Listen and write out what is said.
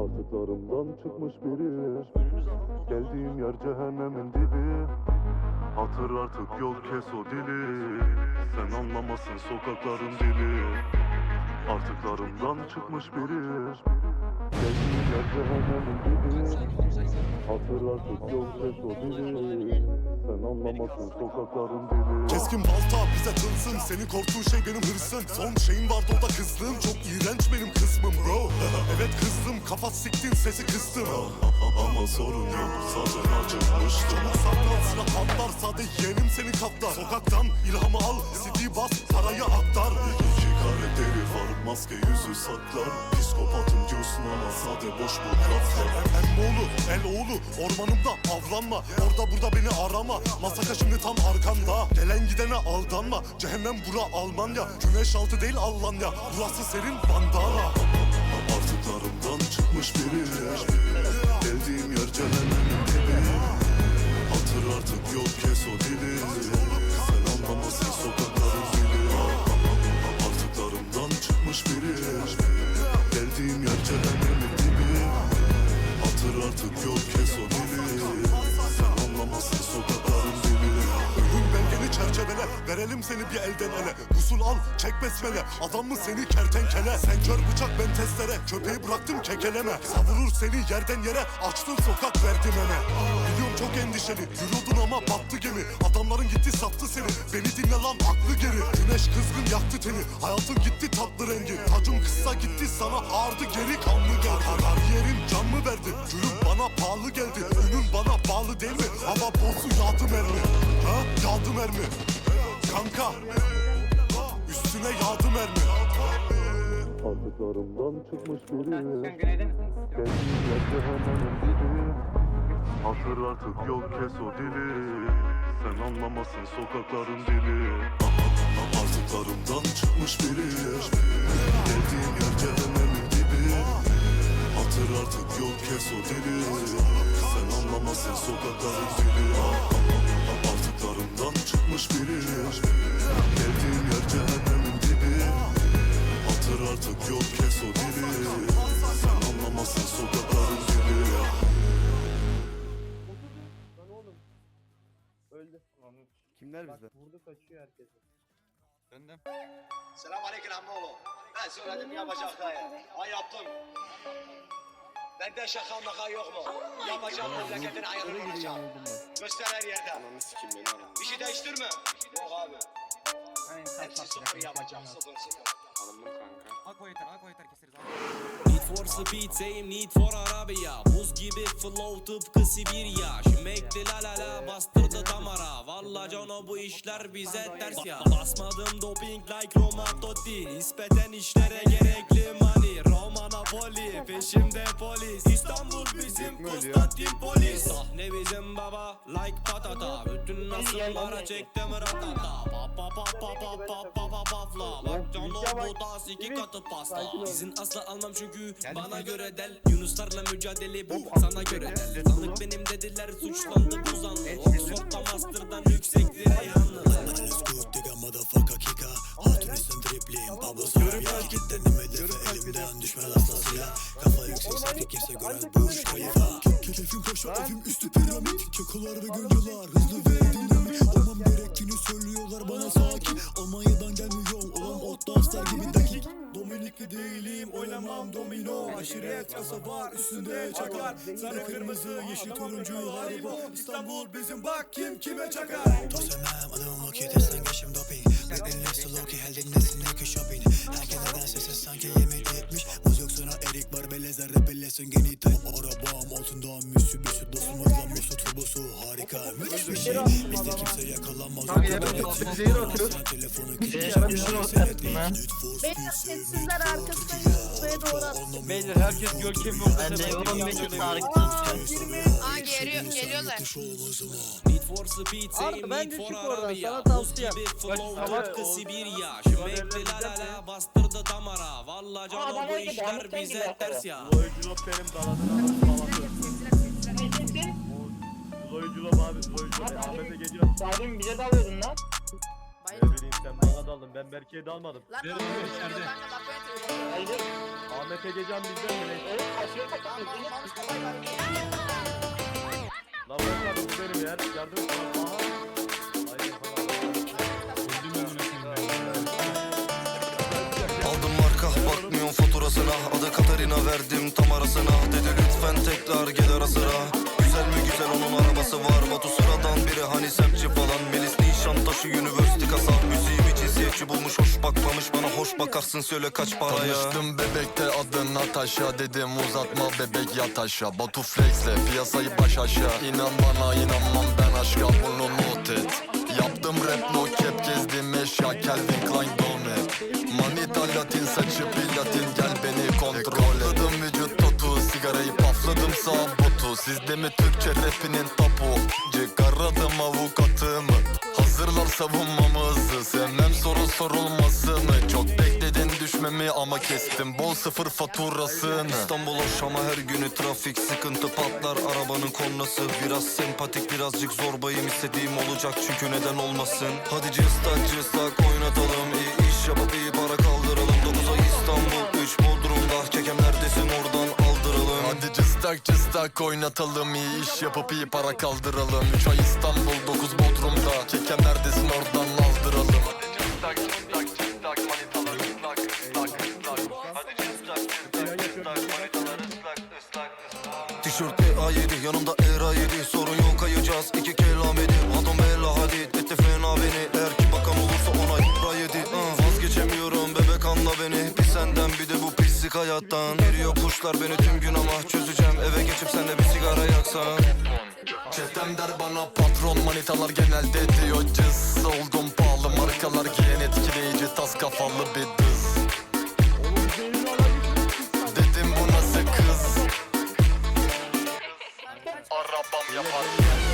Artıklarımdan çıkmış biri. Geldiğim yer cehennemin dibi. Hatır artık yok kes o dili. Sen anlamasın sokakların dili Artıklarımdan çıkmış biri. Yer cehennemin dibi Hatır artık yok kes o dili Sen anlamasın sokakların dili Keskin balta bize tılsım Senin korktuğun şey benim hırsım. Son şeyin vardı o da kızlığım. Çok iğrenç benim kısmım bro. Evet kızdım. Kafa siktin sesi kıstım Ama sorun yok zaten acıkmıştım. Saklan silah patlar sade yeğenim senin katlar Sokaktan ilhamı al CD bas parayı aktar maske yüzü saklar. Psikopatım diyorsun ama sade boş bu laflar. Emmoğlu el oğlu ormanımda avlanma. Orada burada beni arama. Masaka şimdi tam arkanda. Gelen gidene aldanma. Cehennem bura Almanya. Güneş altı değil Almanya. Burası serin bandana. Artıklarımdan çıkmış biri. Geldiğim yer cehennemin dibi. Hatır artık yok kes o dili Verelim seni bir elden ele. Usul al çek besmele. Adam mı seni kertenkele? Sen kör bıçak ben testere. Köpeği bıraktım kekeleme. Savurur seni yerden yere. Açtın sokak verdim eme Biliyorum çok endişeli. Yürüyordun ama battı gemi. Adamların gitti sattı seni. Beni dinle lan aklı geri. Güneş kızgın yaktı teni. Hayatın gitti tatlı rengi. Tacım kısa gitti sana ağırdı geri kanlı geldi. Kariyerim can mı verdi? Gülüm bana pahalı geldi. Önün bana bağlı değil mi? Ama bozu yağdı mermi. Ha? Yağdı mermi Kanka. Üstüne yağdı mermi. Artıklarımdan çıkmış biri. Sen güneyde misin? Geldiğim yer cehennemin dibi Hatır artık yok kes o dili. Sen anlamasın sokakların dili. Artıklarımdan çıkmış biri. Geldiğim yer cehennemin dibi Hatır artık yok kes o dili. Sen anlamasın sokakların dili Artıklarımdan çıkmış biri Geldiğim yer cehennemin dibi Hatır artık yok kes o dili Sen anlamasın sokakların dili Öldü. Kimler bizde? Vurdu kaçıyor herkese. Döndüm. Selam aleyküm ammoğlu. Ben söyledim yapacak şakayı. Ha yaptım. Bende şaka maka yok mu? Yapacağım memleketin ayarını olacağım. Göster her yerde. Bir şey değiştirme. Yok abi. Hepsi sıfır yapacağım. Sıfır sıfır. Akko yeter, Akko yeter keseriz. Need for speed, same need for Arabia Buz gibi flow tıpkı Sibirya Şimekli la la la bastırdı damara Valla cano bu işler bize ters ya Basmadım doping like Roma Totti Nispeten işlere gerekli money Roma Napoli peşimde polis İstanbul bizim Konstantinpolis Sahne bizim baba like patata Bütün nasıllara çektim ratata Pa pa pa pa pa pa pa pa pafla Bak cano bu tas iki katı pasta İzin asla almam çünkü bana göre del. Yunuslarla mücadele bu. Sana göre del. Sanık benim dediler suçlandı bu zanlı Oxford'da master'dan yüksektir ayağını Kasa var üstünde çakar. Sarı kırmızı yeşil turuncu haribo İstanbul bizim bak kim kime çakar. Tosemem adım Loki testten geçim doping. Beklerin lesi Loki heldin nesin neki shopping Herkesten sesi sanki yemek yetmiş Muz yok sonra erik var belezer de bellesin. Geni tay Arabam altında müsü büsü dostum var musu turbosu harika Müthiş bir şey. Bizde kimse yakalanmaz. Abi yemek atıyor Zehir atıyor Telefonu kim? Zehir atıyor Zehir atıyor Beyler sessizler arkasındayım kafaya doğru at. Beyler herkes gör kim yok. Bence Leon Mesut Tarık'ta geliyor, geliyorlar. Abi ben de çık oradan sana tavsiye. yap. Salatka Sibirya. Şümekli la la bastırdı damara. Valla canım bu işler bize ters ya. Loyuculop benim daladına Loyuculop abi Loyuculop Ahmet'e geliyor Abim bize dalıyordun lan. Sen bana daldın ben Berke'ye dalmadım. Lan kanka laf yönetiyor. Ahmet Egecan bizden mi ne? Lan ben abi bu benim yer. Yardım et bana. Aha. Hayır Aldım marka bakmıyorum faturasına Adı Katarina verdim tam arasına Dedi lütfen tekrar gel ara sıra Güzel mi güzel onun arabası var Batu sıradan biri hani semtçi bakmamış Bana hoş bakarsın söyle kaç paraya. Tanıştım bebekte adın Natasha Dedim uzatma bebek yat aşağı. Batu flexle piyasayı baş aşağı. İnan bana inanmam ben aşka bunu not et. Yaptım rap no cap gezdim eşya Calvin Klein donut. Manita latin saçı platin gel beni kontrol et. Katladım vücut totu sigarayı pafladım sağ botu. Sizde mi Türkçe rapinin topu Çıkaradım avukatımı Hazırlar savunmamızı Sevmem soru sorulmasını Çok bekledin düşmemi ama kestim. Bol sıfır faturasını. İstanbul Şam'a her günü trafik sıkıntı patlar. Arabanın kornası Biraz sempatik birazcık zorbayım. İstediğim olacak çünkü neden olmasın? Hadi cıstak cıstak oynatalım. İyi iş yapıp iyi para kaldıralım. 9 ay İstanbul 3 Bodrum'da. Kekem neredesin? Oradan aldıralım. Hadi cıstak cıstak oynatalım. İyi iş yapıp iyi para kaldıralım. 3 ay İstanbul 9 Bodrum'da. Kekem neredesin edin Adam bella hadi etti fena beni Eğer ki bakan olursa ona ra yedi. Vazgeçemiyorum bebek anla beni. Bir senden bir de bu pislik hayattan. Geliyor kuşlar beni tüm gün ama Çözeceğim. Eve geçip sen de bir sigara yaksan. Çetem der bana patron manitalar genelde diyor cız. Oldum pahalı markalar giyen etkileyici tas kafalı bir dız Dedim bu nasıl kız? Arabam yapar